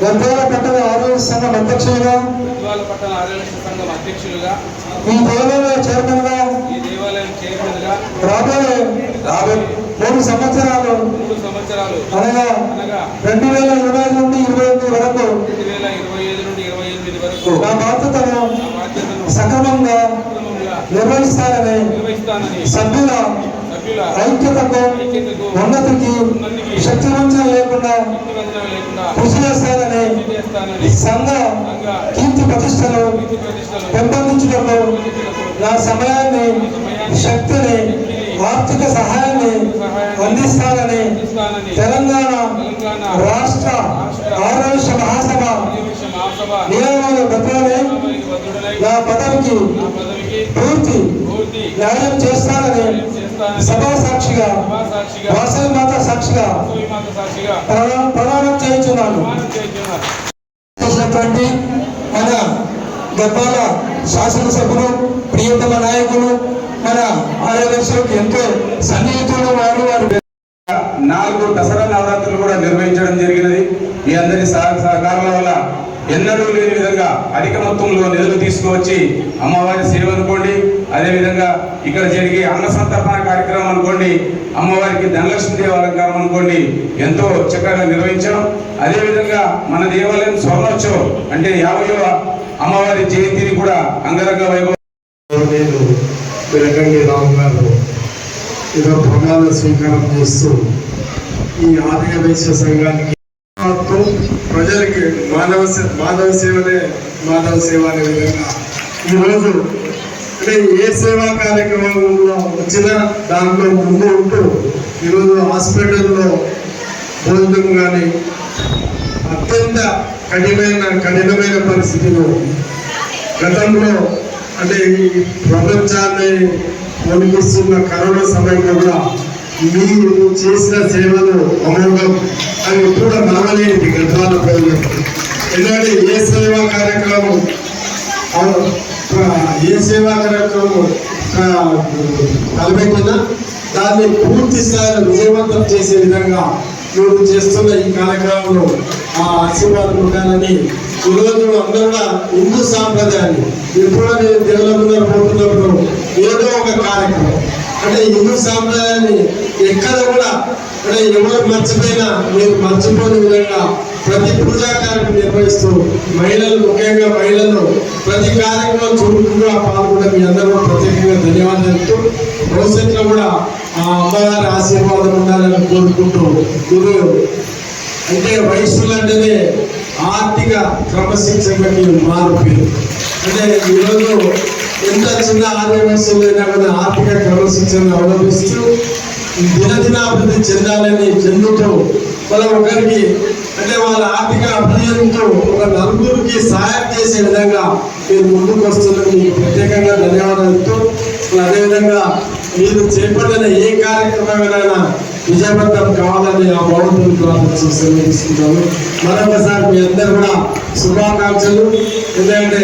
గద్వాల పట్టణ ఆరోగ్య సంఘం అధ్యక్షులుగా గద్వాల పట్టణ ఆరోగ్య సంఘం అధ్యక్షులుగా ఈ దేవాలయ చైర్మన్గా ఈ దేవాలయం చైర్మన్గా రాబోయే రాబోయే మూడు సంవత్సరాలు మూడు సంవత్సరాలు అనగా అనగా రెండు వేల ఇరవై నుండి ఇరవై ఎనిమిది వరకు రెండు వేల ఇరవై ఐదు నుండి ఇరవై ఎనిమిది వరకు నా బాధ్యతను సక్రమంగా నిర్వహిస్తానని సభ్యుల ఐక్యతకు ఉన్నతికి శక్తివంచన లేకుండా కృషి చేస్తానని సంఘ కీర్తి ప్రతిష్టలు ప్రతిష్టలకు నా సమయాన్ని శక్తిని ఆర్థిక సహాయాన్ని అందిస్తానని తెలంగాణ రాష్ట్ర ఆరోగ్య మహాసభ పదవికి పూర్తి న్యాయం చేస్తానని సభా సాక్షిగా వాసవి మాత సాక్షిగా చేయించున్నాను. ప్రమాణం చేసినటువంటి మన గద్వాల శాసనసభ్యులు ప్రియతమ నాయకులు మన ఆరోగ్యశ్వరికి ఎంతో సన్నిహితులు వారు వారు నాలుగు దసరా నవరాత్రులు కూడా నిర్వహించడం జరిగినది. మీ అందరి సహ సహకారాల వల్ల ఎన్నడూ లేని విధంగా అధిక మొత్తంలో నిధులు తీసుకువచ్చి అమ్మవారి సేవ అనుకోండి. అదేవిధంగా ఇక్కడ జరిగే అన్న సంతర్పణ కార్యక్రమం అనుకోండి. అమ్మవారికి ధనలక్ష్మి దేవ అలంకారం అనుకోండి. ఎంతో చక్కగా నిర్వహించడం. అదేవిధంగా మన దేవాలయం స్వర్ణోత్సవం అంటే యాభైవ అమ్మవారి జయంతిని కూడా అంగరంగ వైభవం. రావు గారు ఏదో ప్రమాణ స్వీకారం చేస్తూ ఈ ఆర్థిక వైశ్య సంఘానికి ప్రజలకి మానవ సే- మానవ సేవనే మానవ సేవ అనే విధంగా ఈరోజు అంటే ఏ సేవా కార్యక్రమంలో వచ్చినా దాంట్లో ముందు ఉంటూ ఈరోజు హాస్పిటల్లో భోజనం కానీ అత్యంత కఠినమైన కఠినమైన పరిస్థితిలో. గతంలో అంటే ఈ ప్రపంచాన్ని వణికిస్తున్న కరోనా సమయంలో కూడా మీరు చేసిన సేవలు అమోఘం. అని కూడా నమ్మలేనిది గ్రంథాల ప్రజలు ఎందుకంటే ఏ సేవా కార్యక్రమం ఏ సేవా కార్యక్రమం తలపెట్టినా దాన్ని పూర్తి స్థాయిలో విజయవంతం చేసే విధంగా మీరు చేస్తున్న ఈ కార్యక్రమంలో ఆ ఆశీర్వాదం ఉండాలని ఈరోజు అందరూ కూడా హిందూ సాంప్రదాయాన్ని ఎప్పుడో నేను దేవుళ్ళ పోతున్నప్పుడు ఏదో ఒక కార్యక్రమం. అంటే హిందూ సాంప్రదాయాన్ని ఎక్కడ కూడా అంటే ఎవరు మర్చిపోయినా మీరు మర్చిపోని విధంగా ప్రతి పూజా కార్యక్రమం నిర్వహిస్తూ మహిళలు ముఖ్యంగా మహిళలు ప్రతి కార్యక్రమం చురుకుగా పాల్గొనడం మీ అందరూ ప్రత్యేకంగా ధన్యవాదాలు చెప్తూ భవిష్యత్తులో కూడా ఆ అమ్మగారి ఆశీర్వాదం ఉండాలని కోరుకుంటూ గురువు అంటే వయస్సులు అంటేనే ఆర్థిక క్రమశిక్షణకి మారు పేరు. అంటే ఈరోజు ఎంత చిన్న ఆర్థిక వయస్సులో అయినా కూడా ఆర్థిక క్రమశిక్షణ అవలంబిస్తూ దినదినాభివృద్ధి చెందాలని చెందుతూ మనం ఒకరికి అంటే వాళ్ళ ఆర్థిక అభివృద్ధితో ఒక నలుగురికి సహాయం చేసే విధంగా మీరు ముందుకు వస్తున్నందుకు మీకు ప్రత్యేకంగా ధన్యవాదాలతో అదేవిధంగా మీరు చేపట్టిన ఏ కార్యక్రమమైనా విజయవంతం కావాలని ఆ భగవంతుని ప్రార్థన సెలవుస్తున్నాను. మరొకసారి మీ అందరు కూడా శుభాకాంక్షలు. ఎందుకంటే